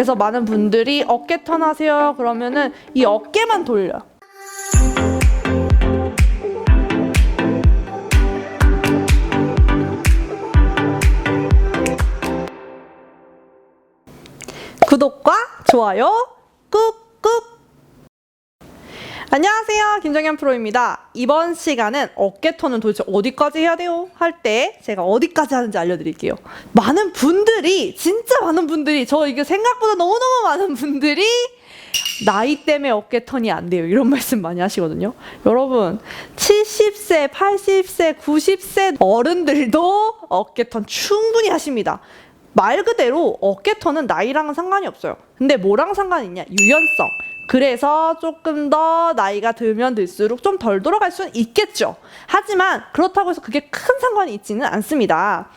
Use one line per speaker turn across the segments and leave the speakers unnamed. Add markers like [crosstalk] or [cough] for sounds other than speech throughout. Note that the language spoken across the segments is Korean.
그래서 많은 분들이 어깨 턴 하세요. 그러면은 이 어깨만 돌려. 구독과 좋아요 꾹꾹 안녕하세요 김정현 프로입니다 이번 시간은 어깨 턴은 도대체 어디까지 해야 돼요? 할 때 제가 어디까지 하는지 알려드릴게요 많은 분들이 진짜 많은 분들이 저 이게 생각보다 너무너무 많은 분들이 나이 때문에 어깨 턴이 안 돼요. 이런 [laughs] 말씀 많이 하시거든요. 여러분, 70세, 80세, 90세 어른들도 어깨 턴 충분히 하십니다. 말 그대로 어깨 턴은 나이랑은 상관이 없어요. 근데 뭐랑 상관이 있냐? 유연성. 그래서 조금 더 나이가 들면 들수록 좀 덜 돌아갈 수는 있겠죠. 하지만 그렇다고 해서 그게 큰 상관이 있지는 않습니다.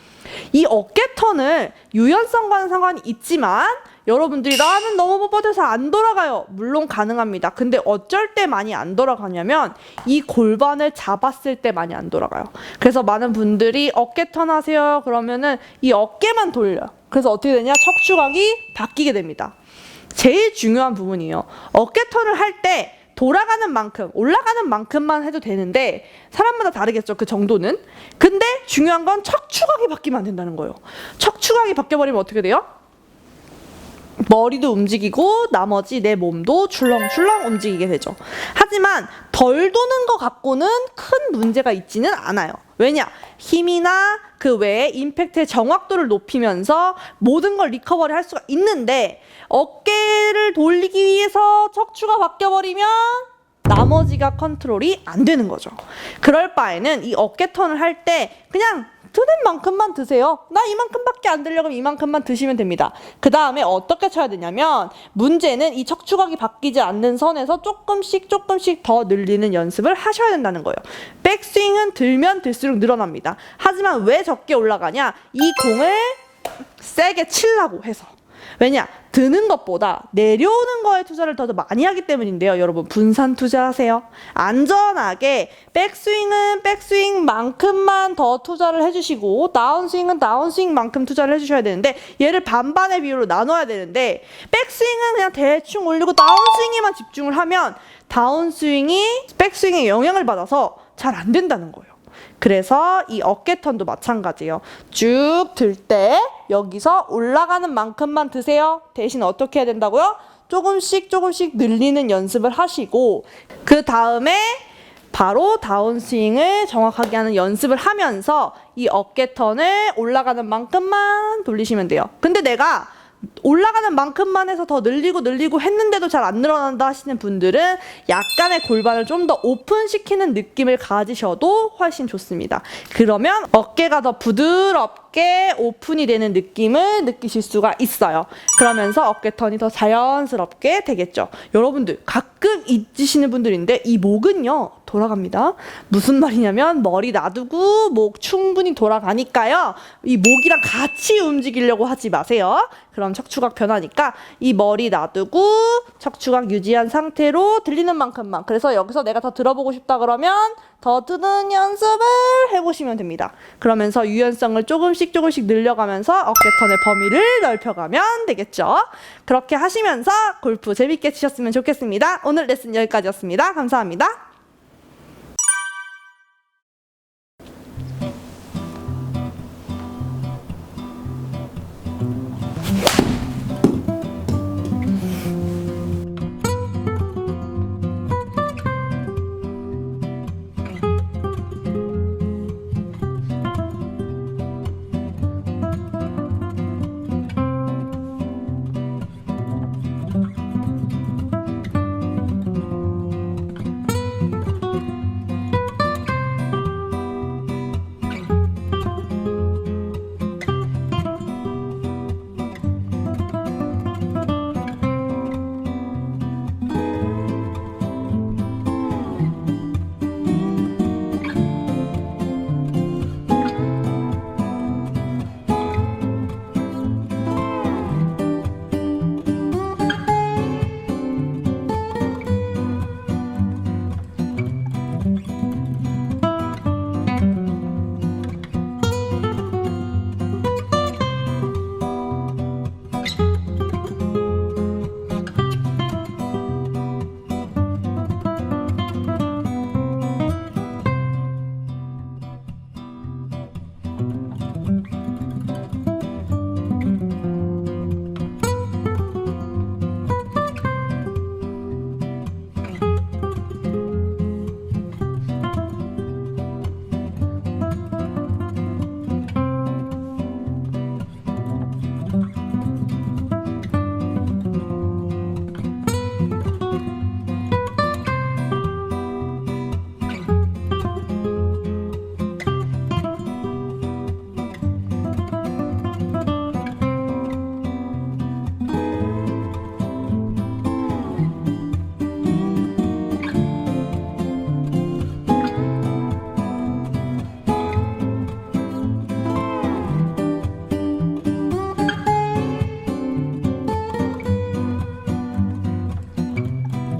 이 어깨 턴을 유연성과는 상관이 있지만 여러분들이 나는 너무 뻣뻣해서 안 돌아가요. 물론 가능합니다. 근데 어쩔 때 많이 안 돌아가냐면 이 골반을 잡았을 때 많이 안 돌아가요. 그래서 많은 분들이 어깨 턴 하세요. 그러면은 이 어깨만 돌려. 그래서 어떻게 되냐? 척추각이 바뀌게 됩니다. 제일 중요한 부분이에요. 어깨 턴을 할 때 돌아가는 만큼, 올라가는 만큼만 해도 되는데 사람마다 다르겠죠. 그 정도는. 근데 중요한 건 척추각이 바뀌면 안 된다는 거예요. 척추각이 바뀌어버리면 어떻게 돼요? 머리도 움직이고 나머지 내 몸도 출렁출렁 움직이게 되죠. 하지만 덜 도는 것 갖고는 큰 문제가 있지는 않아요. 왜냐? 힘이나 그 외에 임팩트의 정확도를 높이면서 모든 걸 리커버리 할 수가 있는데 어깨를 돌리기 위해서 척추가 바뀌어버리면 나머지가 컨트롤이 안 되는 거죠. 그럴 바에는 이 어깨 턴을 할 때 그냥 드는 만큼만 드세요. 나 이만큼밖에 안 들려면 이만큼만 드시면 됩니다. 그 다음에 어떻게 쳐야 되냐면 문제는 이 척추각이 바뀌지 않는 선에서 조금씩 조금씩 더 늘리는 연습을 하셔야 된다는 거예요. 백스윙은 들면 들수록 늘어납니다. 하지만 왜 적게 올라가냐? 이 공을 세게 치려고 해서. 왜냐? 드는 것보다 내려오는 거에 투자를 더 많이 하기 때문인데요. 여러분, 분산 투자하세요. 안전하게 백스윙은 백스윙만큼만 더 투자를 해주시고, 다운스윙은 다운스윙만큼 투자를 해주셔야 되는데, 얘를 반반의 비율로 나눠야 되는데, 백스윙은 그냥 대충 올리고 다운스윙에만 집중을 하면, 다운스윙이 백스윙에 영향을 받아서 잘 안 된다는 거예요. 그래서 이 어깨 턴도 마찬가지예요. 쭉 들 때 여기서 올라가는 만큼만 드세요. 대신 어떻게 해야 된다고요? 조금씩 조금씩 늘리는 연습을 하시고 그 다음에 바로 다운스윙을 정확하게 하는 연습을 하면서 이 어깨 턴을 올라가는 만큼만 돌리시면 돼요. 근데 내가 올라가는 만큼만 해서 더 늘리고 늘리고 했는데도 잘 안 늘어난다 하시는 분들은 약간의 골반을 좀 더 오픈시키는 느낌을 가지셔도 훨씬 좋습니다. 그러면 어깨가 더 부드럽게 오픈이 되는 느낌을 느끼실 수가 있어요. 그러면서 어깨 턴이 더 자연스럽게 되겠죠. 여러분들 가끔 잊으시는 분들인데 이 목은요 돌아갑니다. 무슨 말이냐면 머리 놔두고 목 충분히 돌아가니까요. 이 목이랑 같이 움직이려고 하지 마세요. 그럼 척추각 변하니까 이 머리 놔두고 척추각 유지한 상태로 들리는 만큼만. 그래서 여기서 내가 더 들어보고 싶다 그러면 더 듣는 연습을 해보시면 됩니다. 그러면서 유연성을 조금씩 조금씩 늘려가면서 어깨턴의 범위를 넓혀가면 되겠죠. 그렇게 하시면서 골프 재밌게 치셨으면 좋겠습니다. 오늘 레슨 여기까지였습니다. 감사합니다.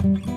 Thank you.